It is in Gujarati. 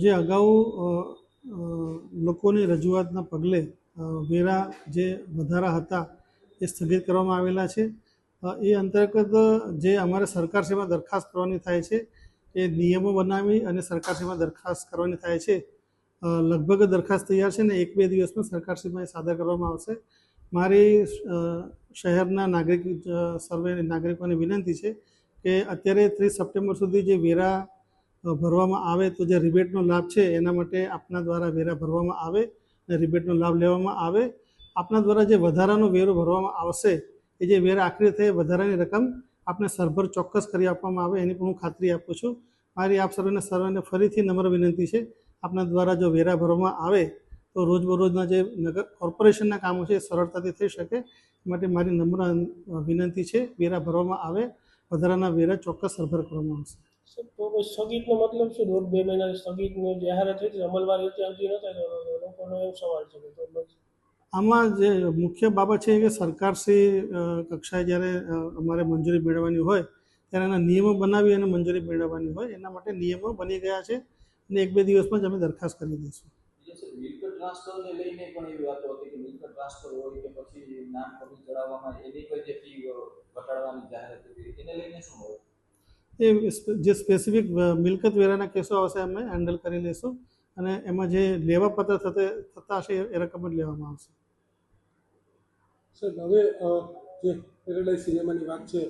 જે અગાઉ લોકોની રજૂઆતના પગલે વેરા જે વધારા હતા એ સ્થગિત કરવામાં આવેલા છે. એ અંતર્ગત જે અમારે સરકારશ્રીમાં દરખાસ્ત કરવાની થાય છે, એ નિયમો બનાવી અને સરકારશ્રીમાં દરખાસ્ત કરવાની થાય છે. લગભગ દરખાસ્ત તૈયાર છે ને એક બે દિવસમાં સરકારશ્રીમાં એ સાદર કરવામાં આવશે. મારી શહેરના નાગરિક સર્વે નાગરિકોને વિનંતી છે કે અત્યારે ત્રીસ સપ્ટેમ્બર સુધી જે વેરા ભરવામાં આવે તો જે રિબેટનો લાભ છે એના માટે આપના દ્વારા વેરા ભરવામાં આવે અને રિબેટનો લાભ લેવામાં આવે. આપના દ્વારા જે વધારાનો વેરો ભરવામાં આવશે, એ જે વેરા આખરી થાય વધારાની રકમ આપને સરભર ચોક્કસ કરી આપવામાં આવે એની પણ હું ખાતરી આપું છું. મારી આપ સર્વેને સર્વેને ફરીથી નમ્ર વિનંતી છે, આપના દ્વારા જો વેરા ભરવામાં આવે તો રોજબરોજના જે નગર કોર્પોરેશનના કામો છે એ સરળતાથી થઈ શકે. માટે મારી નમ્ર વિનંતી છે, વેરા ભરવામાં આવે, વધારાના વેરા ચોક્કસ સરભર કરવામાં આવશે. તો પછી સ્થગિતનો મતલબ શું? દોઢ બે મહિના સ્થગિતની જાહેરાત થઈ અમલવારી હતી આવતી નથી લોકોનો એવો સવાલ છે તો બસ આમાં જે મુખ્ય બાબત છે કે સરકારશ્રી કક્ષાએ જ્યારે અમારે મંજૂરી મેળવવાની હોય ત્યારે એના નિયમો બનાવી અને મંજૂરી મેળવવાની હોય એના માટે નિયમો બની ગયા છે અને એક બે દિવસમાં જ અમે દરખાસ્ત કરી દઈશું. ટ્રાન્સફરને લઈને પણ એવી વાતો હતી કે મિલકત ટ્રાન્સફર હોય કે પછી નામ કમી ચડાવવામાં એની કોઈ જે ફી ઘટાડવાની જાહેરાત હતી એને લઈને શું હોય? એ જે સ્પેસિફિક મિલકત વેરાના કેસો આવશે અમે હેન્ડલ કરી લઈશું અને એમાં જે લેવાપત્ર થતે, થતા હશે એ રકમ જ લેવામાં આવશે. સર, હવે જે પેરેડાઇઝ સિનેમાની વાત છે.